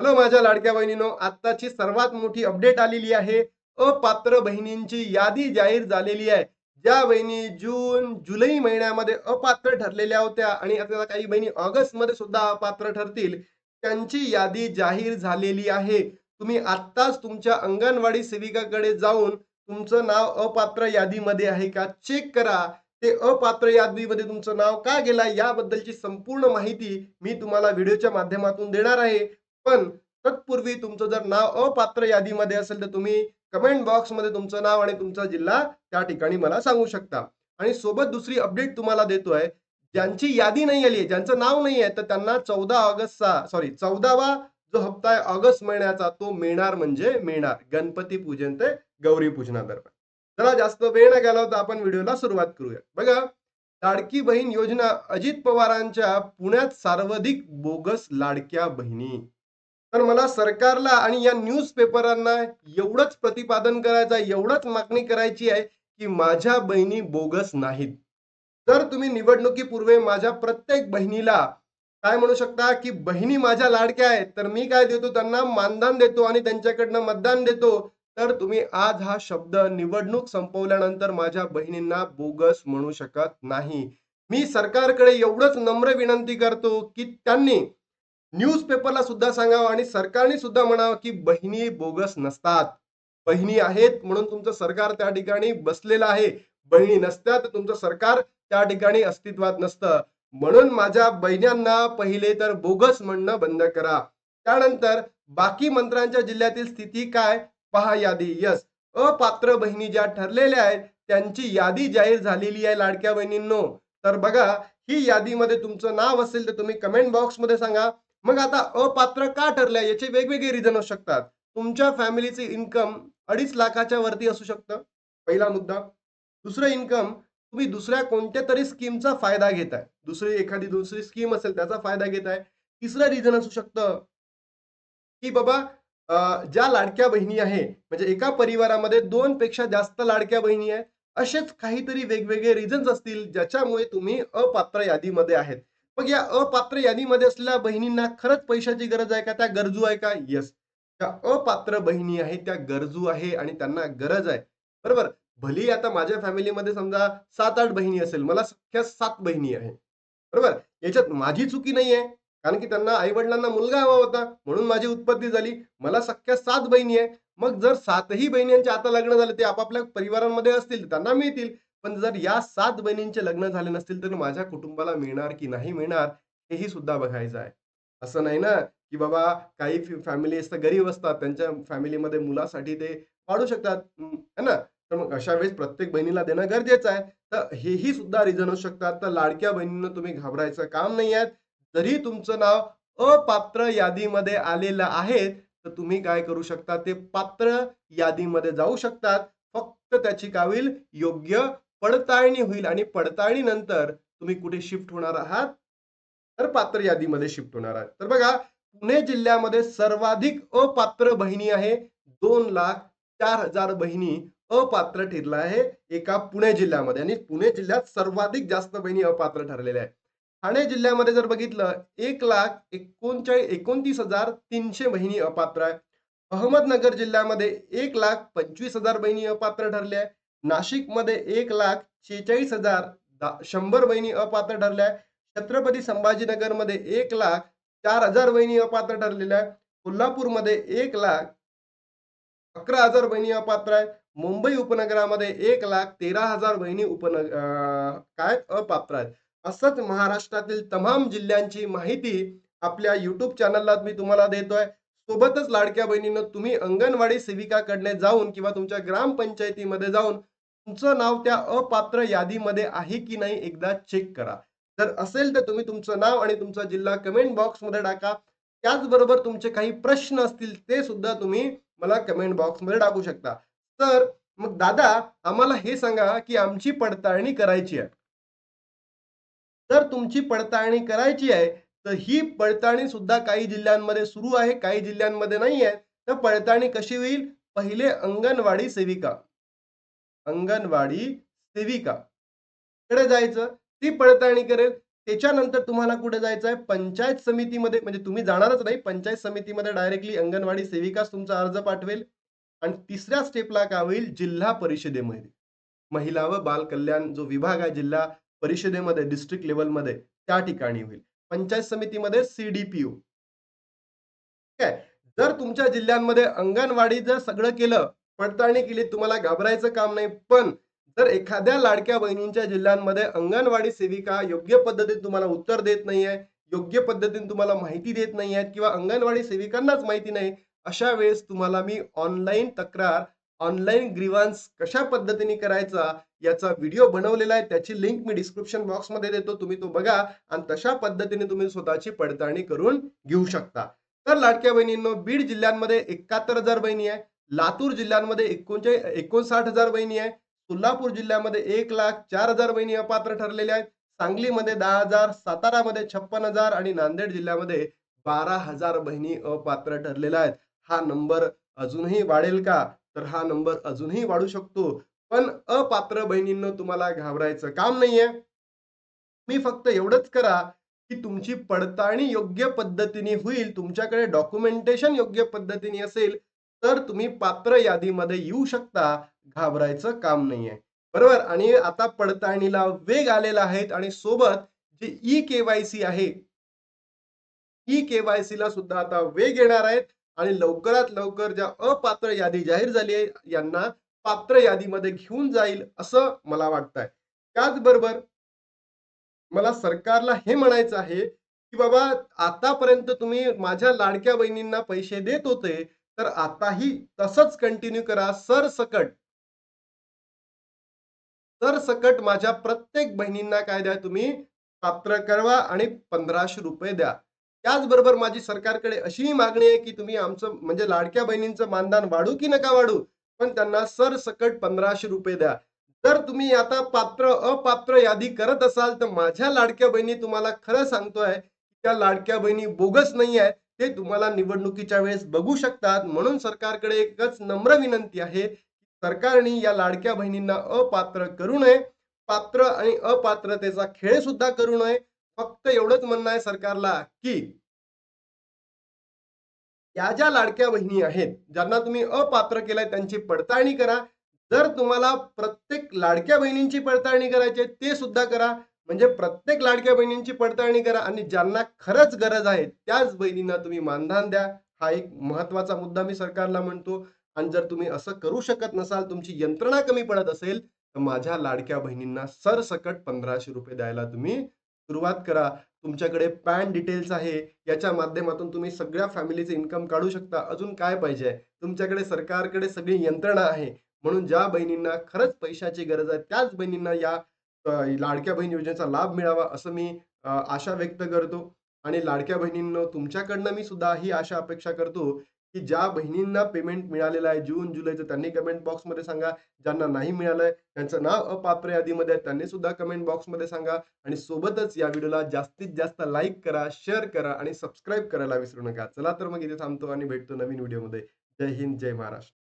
Hello माझ्या लाडक्या बहिणीनो आत्ताची सर्वात मोठी अपडेट आलेली आहे. अपात्र बहिणींची यादी जाहीर झालेली आहे. ज्या बहिणी जून जुलै महिन्यामध्ये अपात्र ठरलेल्या होत्या आणि आता काही बहिणी ऑगस्टमध्ये सुद्धा अपात्र ठरतील त्यांची यादी जाहीर झालेली आहे. तुम्ही आत्ताच तुमच्या अंगणवाडी सेविकाकडे जाऊन तुमचं नाव अपात्र यादीमध्ये आहे का? चेक करा. ते अपात्र यादीमध्ये तुमचं नाव का गेला? याबद्दलची संपूर्ण माहिती मी तुम्हाला व्हिडिओच्या माध्यमातून देणार आहे. पण तत्पूर्वी तुमचं जर नाव अपात्र यादीमध्ये असेल तर तुम्ही कमेंट बॉक्समध्ये तुमचं नाव आणि तुमचा जिल्हा त्या ठिकाणी मला सांगू शकता. आणि सोबत दुसरी अपडेट तुम्हाला देतोय ज्यांची यादी नाही आली आहे ज्यांचं नाव नाही आहे तर त्यांना चौदा ऑगस्टचा सॉरी चौदावा जो हप्ता आहे ऑगस्ट महिन्याचा तो मिळणार म्हणजे मिळणार. गणपती पूजन ते गौरी पूजनादरम्यान. जरा जास्त वेळ न होता आपण व्हिडिओला सुरुवात करूया. बघा लाडकी बहीण योजना अजित पवारांच्या पुण्यात सर्वाधिक बोगस लाडक्या बहिणी. तर मला सरकारला आणि या न्यूज पेपरांना एवढंच प्रतिपादन करायचं आहे एवढंच मागणी करायची आहे की माझ्या बहिणी बोगस नाहीत. जर तुम्ही निवडणुकीपूर्वी माझ्या प्रत्येक बहिणीला काय म्हणू शकता की बहिणी माझ्या लाडक्या आहेत तर मी काय देतो? त्यांना मानधन देतो आणि त्यांच्याकडनं मतदान देतो. तर तुम्ही आज हा शब्द निवडणूक संपवल्यानंतर माझ्या बहिणींना बोगस म्हणू शकत नाही. मी सरकारकडे एवढंच नम्र विनंती करतो की त्यांनी न्यूज पेपरला सुद्धा सांगावं आणि सरकारने सुद्धा म्हणावं की बहिणी बोगस नसतात. बहिणी आहेत म्हणून तुमचं सरकार त्या ठिकाणी बसलेलं आहे. बहिणी नसत्या तर तुमचं सरकार त्या ठिकाणी अस्तित्वात नसतं. म्हणून माझ्या बहिण्यांना पहिले तर बोगस म्हणणं बंद करा. त्यानंतर बाकी मंत्र्यांच्या जिल्ह्यातील स्थिती काय? पहा यादी. यस. अपात्र बहिणी ज्या ठरलेल्या आहेत त्यांची यादी जाहीर झालेली आहे लाडक्या बहिणींनो. तर बघा ही यादीमध्ये तुमचं नाव असेल तर तुम्ही कमेंट बॉक्समध्ये सांगा. मग आता अपात्र का ठरल्या? याचे वेगवेगळे रिझन असू शकतात. तुमच्या फॅमिलीचे इन्कम अडीच लाखाच्या वरती असू शकतं. पहिला मुद्दा. दुसरं इन्कम तुम्ही दुसऱ्या कोणत्या तरी स्कीमचा फायदा घेताय. दुसरी एखादी दुसरी स्कीम असेल त्याचा फायदा घेताय. तिसरं रिझन असू शकतं की बाबा ज्या लाडक्या बहिणी आहे म्हणजे एका परिवारामध्ये दोन पेक्षा जास्त लाडक्या बहिणी आहेत असेच काहीतरी वेगवेगळे रिझन्स असतील ज्याच्यामुळे तुम्ही अपात्र यादीमध्ये आहेत. मग या अपात्र यादीमध्ये असलेल्या बहिणींना खरंच पैशाची गरज आहे का? त्या गरजू आहे का? येस त्या अपात्र बहिणी आहेत त्या गरजू आहे आणि त्यांना गरज आहे. बरोबर? भली आता माझ्या फॅमिलीमध्ये समजा सात आठ बहिणी असेल मला सख्या सात बहिणी आहे. बरोबर? याच्यात माझी चुकी नाही आहे कारण की त्यांना आई वडिलांना मुलगा हवा होता म्हणून माझी उत्पत्ती झाली. मला सख्या सात बहिणी आहे. मग जर सातही बहिणींचे आता लग्न झाले ते आपापल्या परिवारांमध्ये असतील त्यांना मिळतील. पण जर या सात बहिणींचे लग्न झाले नसतील तर माझ्या कुटुंबाला मिळणार की नाही मिळणार हेही सुद्धा बघायचं आहे. असं नाही ना की बाबा काही फॅमिली असतात गरीब असतात त्यांच्या फॅमिलीमध्ये मुलासाठी ते वाढू शकतात है ना? तर मग अशा वेळेस प्रत्येक बहिणीला देणं गरजेचं आहे. तर हेही सुद्धा रिझन असू शकतात. तर लाडक्या बहिणींना तुम्ही घाबरायचं काम नाही आहे. जरी तुमचं नाव अपात्र यादीमध्ये आलेलं आहे तर तुम्ही काय करू शकता? ते पात्र यादीमध्ये जाऊ शकतात. फक्त त्याची काय होईल योग्य पडताळणी होईल आणि पडताळणी नंतर तुम्ही कुठे शिफ्ट होणार आहात? तर पात्र यादीमध्ये शिफ्ट होणार आहात. तर बघा पुणे जिल्ह्यामध्ये सर्वाधिक अपात्र बहिणी आहे. दोन लाख चार हजार बहिणी अपात्र ठरला आहे एका पुणे जिल्ह्यामध्ये. आणि पुणे जिल्ह्यात सर्वाधिक जास्त बहिणी अपात्र ठरलेल्या आहेत. ठाणे जिल्ह्यामध्ये जर बघितलं एक लाख एकोणचाळीस एकोणतीस हजार तीनशे बहिणी अपात्र आहे अहमदनगर जिल्ह्यामध्ये एक लाख पंचवीस हजार बहिणी अपात्र ठरल्या आहे नाशिकमध्ये एक लाख शेहेचाळीस हजार शंभर बहिणी अपात्र ठरल्या आहे छत्रपती संभाजीनगरमध्ये एक लाख चार हजार बहिणी अपात्र ठरलेल्या आहे कोल्हापूरमध्ये एक लाख अकरा हजार बहिणी अपात्र आहे मुंबई उपनगरामध्ये एक लाख तेरा हजार बहिणी उपनग काय अपात्र आहेत. असंच महाराष्ट्रातील तमाम जिल्ह्यांची माहिती आपल्या युट्यूब चॅनलला मी तुम्हाला देतोय. सोबतच लाडक्या बहिणीनं तुम्ही अंगणवाडी सेविकाकडने जाऊन किंवा तुमच्या ग्रामपंचायतीमध्ये जाऊन तुमचं नाव त्या अपात्र यादीमध्ये आहे की नाही एकदा चेक करा. जर असेल तर तुम्ही तुमचं नाव आणि तुमचा जिल्हा कमेंट बॉक्समध्ये टाका. त्याचबरोबर तुमचे काही प्रश्न असतील ते सुद्धा तुम्ही मला कमेंट बॉक्समध्ये टाकू शकता. तर मग दादा आम्हाला हे सांगा की आमची पडताळणी करायची आहे. जर तुमची पडताळणी करायची आहे तर ही पडताळणी सुद्धा काही जिल्ह्यांमध्ये सुरू आहे काही जिल्ह्यांमध्ये नाही आहे तर पडताळणी कशी होईल? पहिले अंगणवाडी सेविका. अंगणवाडी सेविका. कडे जायचं ती पडताळणी करेल. त्याच्यानंतर तुम्हाला कुठे जायचं आहे? पंचायत समितीमध्ये म्हणजे तुम्ही जाणारच नाही पंचायत समितीमध्ये डायरेक्टली अंगणवाडी सेविकाच तुमचा अर्ज पाठवेल. आणि तिसऱ्या स्टेपला काय होईल? जिल्हा परिषदेमध्ये. महिला व बाल कल्याण जो विभाग आहे जिल्हा परिषदेमध्ये डिस्ट्रिक्ट लेवलमध्ये त्या ठिकाणी होईल. पंचायत समितीमध्ये सीडीपीओ ठीक आहे? जर तुमच्या जिल्ह्यांमध्ये अंगणवाडी जर सगळं केलं पडताळणी केली तुम्हाला घाबरायचं काम नाही. पण जर एखाद्या लाडक्या बहिणींच्या जिल्ह्यांमध्ये अंगणवाडी सेविका योग्य पद्धतीने तुम्हाला उत्तर देत नाहीये योग्य पद्धतीने तुम्हाला माहिती देत नाही आहेत किंवा अंगणवाडी सेविकांनाच माहिती नाही अशा वेळेस तुम्हाला मी ऑनलाईन तक्रार ऑनलाईन ग्रीवान्स कशा पद्धतीने करायचा याचा व्हिडिओ बनवलेला आहे त्याची लिंक मी डिस्क्रिप्शन बॉक्समध्ये देतो तुम्ही तो बघा आणि तशा पद्धतीने तुम्ही स्वतःची पडताळणी करून घेऊ शकता. तर लाडक्या बहिणींनो बीड जिल्ह्यांमध्ये एकाहत्तर हजार बहिणी आहे. लातूर जिल्ह्यांमध्ये एकोणचे एकोणसाठ हजार बहिणी आहे सोलापूर जिल्ह्यामध्ये एक लाख चार हजार बहिणी अपात्र ठरलेल्या आहेत. सांगलीमध्ये दहा हजार सातारामध्ये छप्पन हजार आणि नांदेड जिल्ह्यामध्ये बारा हजार बहिणी अपात्र ठरलेल्या आहेत. हा नंबर अजूनही वाढेल का? तर हा नंबर अजूनही वाढू शकतो. पण अपात्र बहिणींना तुम्हाला घाबरायचं काम नाहीये. मी फक्त एवढंच करा की तुमची पडताळणी योग्य पद्धतीने होईल. तुमच्याकडे डॉक्युमेंटेशन योग्य पद्धतीने असेल तर तुम्ही पात्र यादीमध्ये येऊ शकता. घाबरायचं काम नाहीये. बरोबर? आणि आता पडताळणीला वेग आलेला आहे आणि सोबत जे ई केवायसी आहे ई केवायसी ला सुद्धा आता वेग येणार आहेत. आणि लवकरात लवकर ज्या अपात्र यादी जाहीर झाली आहे यांना पात्र यादीमध्ये घेऊन जाईल असं मला वाटतंय. त्याचबरोबर मला सरकारला हे म्हणायचं आहे की बाबा आतापर्यंत तुम्ही माझ्या लाडक्या बहिणींना पैसे देत होते तर आताही तसंच कंटिन्यू करा. सरसकट सरसकट माझ्या प्रत्येक बहिणींना काय द्या तुम्ही? पात्र करवा आणि पंधराशे रुपये द्या. त्याचबरोबर माझी सरकारकडे अशीही मागणी आहे की तुम्ही आमचं म्हणजे लाडक्या बहिणींचं मानधन वाढू की नका वाढू पण त्यांना सरसकट पंधराशे रुपये द्या. जर तुम्ही आता पात्र अपात्र यादी करत असाल तर माझ्या लाडक्या बहिणी तुम्हाला खरं सांगतोय त्या लाडक्या बहिणी बोगस नाही आहे ते तुम्हाला निवडणुकीच्या वेळेस बघू शकतात. म्हणून सरकारकडे एकच नम्र विनंती आहे सरकारने या लाडक्या बहिणींना अपात्र करू नये. पात्र आणि अपात्रतेचा खेळ सुद्धा करू नये. फक्त एवढंच म्हणणं आहे सरकारला की या ज्या लाडक्या बहिणी आहेत ज्यांना तुम्ही अपात्र केलाय त्यांची पडताळणी करा. जर तुम्हाला प्रत्येक लाडक्या बहिणींची पडताळणी करायची ते सुद्धा करा. म्हणजे प्रत्येक लाडक्या बहिणींची पडताळणी करा आणि ज्यांना खरंच गरज आहे त्याच बहिणींना तुम्ही मानधन द्या. हा एक महत्त्वाचा मुद्दा मी सरकारला म्हणतो. आणि जर तुम्ही असं करू शकत नसाल तुमची यंत्रणा कमी पडत असेल तर माझ्या लाडक्या बहिणींना सरसकट पंधराशे रुपये द्यायला तुम्ही सुरुवात करा. तुमच्याकडे पॅन डिटेल्स आहे याच्या माध्यमातून तुम्ही सगळ्या फॅमिलीचे इन्कम काढू शकता. अजून काय पाहिजे? तुमच्याकडे सरकारकडे सगळी यंत्रणा आहे. म्हणून ज्या बहिणींना खरंच पैशाची गरज आहे त्याच बहिणींना या लाडक्या बहीण योजनेचा लाभ मिळावा असं मी आशा व्यक्त करतो. आणि लाडक्या बहिणींनो तुमच्याकडनं मी सुद्धा ही आशा अपेक्षा करतो की ज्या बहिणींना पेमेंट मिळालेलं आहे जून जुलैचं त्यांनी कमेंट बॉक्समध्ये सांगा. ज्यांना नाही मिळालंय त्यांचं नाव अपात्र यादीमध्ये आहे त्यांनी सुद्धा कमेंट बॉक्समध्ये सांगा. आणि सोबतच या व्हिडिओला जास्तीत जास्त लाईक करा शेअर करा आणि सबस्क्राईब करायला विसरू नका. चला तर मग इथे थांबतो आणि भेटतो नवीन व्हिडिओमध्ये. जय हिंद जय महाराष्ट्र.